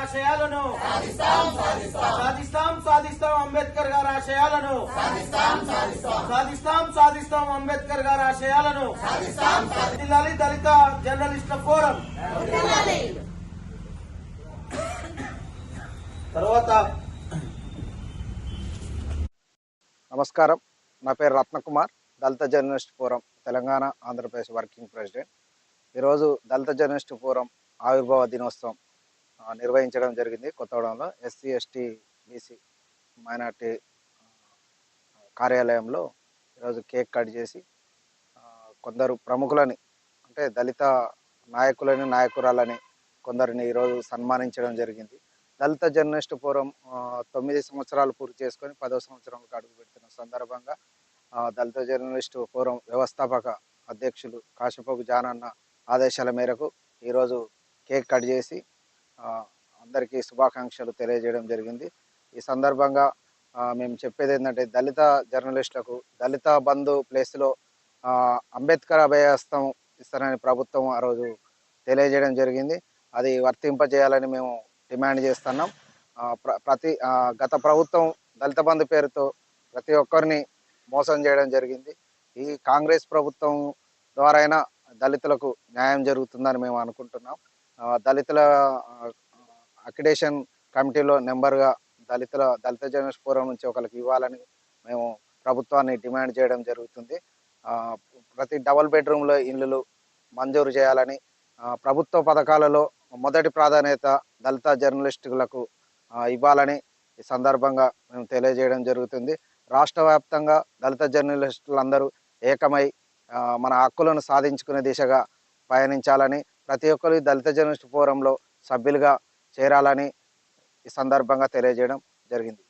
ఆశయాలను. సాధిస్తాం సాధిస్తాం. అంబేద్కర్ గారి ఆశయాలను. సాధిస్తాం సాధిస్తాం. అంబేద్కర్ గారి ఆశయాలను. జిల్లాలి దళిత జర్నలిస్టుల ఫోరం. తర్వాత నమస్కారం. నా పేరు Ratnakumar Dalit journalist forum Telangana Andhra Pradesh working president. ఈరోజు దళిత జర్నలిస్ట్ ఫోరం ఆవిర్భావ దినోత్సవం నిర్వహించడం జరిగింది కొత్తగూడెంలో. ఎస్సీ ఎస్టీ బీసీ మైనార్టీ కార్యాలయంలో ఈరోజు కేక్ కట్ చేసి కొందరు ప్రముఖులని అంటే దళిత నాయకులని నాయకురాలని కొందరిని ఈరోజు సన్మానించడం జరిగింది. దళిత జర్నలిస్ట్ ఫోరం తొమ్మిది సంవత్సరాలు పూర్తి చేసుకొని పదో సంవత్సరంలో అడుగు పెడుతున్న సందర్భంగా దళిత జర్నలిస్ట్ ఫోరం వ్యవస్థాపక అధ్యక్షులు కాశీపోకు జానన్న ఆదేశాల మేరకు ఈరోజు కేక్ కట్ చేసి అందరికీ శుభాకాంక్షలు తెలియజేయడం జరిగింది. ఈ సందర్భంగా మేము చెప్పేది ఏంటంటే దళిత జర్నలిస్టులకు దళిత బంధు ప్లేస్లో అంబేద్కర్ అభయహస్తం ఇస్తారని ప్రభుత్వం ఆ రోజు తెలియజేయడం జరిగింది. అది వర్తింపజేయాలని మేము డిమాండ్ చేస్తున్నాం. ప్రతి గత ప్రభుత్వం దళిత బంధు పేరుతో ప్రతి ఒక్కరిని మోసం చేయడం జరిగింది. ఈ కాంగ్రెస్ ప్రభుత్వం ద్వారా అయినా దళితులకు న్యాయం జరుగుతుందని మేము అనుకుంటున్నాం. దళితుల అక్రిడేషన్ కమిటీలో నెంబర్గా దళితుల దళిత జర్నలిస్ట్ ఫోరం నుంచి ఒకరికి ఇవ్వాలని మేము ప్రభుత్వాన్ని డిమాండ్ చేయడం జరుగుతుంది. ప్రతి డబుల్ బెడ్రూమ్లో ఇల్లులు మంజూరు చేయాలని ప్రభుత్వ పథకాలలో మొదటి ప్రాధాన్యత దళిత జర్నలిస్టులకు ఇవ్వాలని ఈ సందర్భంగా మేము తెలియజేయడం జరుగుతుంది. రాష్ట్ర వ్యాప్తంగా దళిత జర్నలిస్టులందరూ ఏకమై మన హక్కులను సాధించుకునే దిశగా పయనించాలని ప్రతి ఒక్కరు దళిత జర్నలిస్ట్ ఫోరంలో సభ్యులుగా చేరాలని ఈ సందర్భంగా తెలియజేయడం జరిగింది.